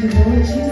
Дівочі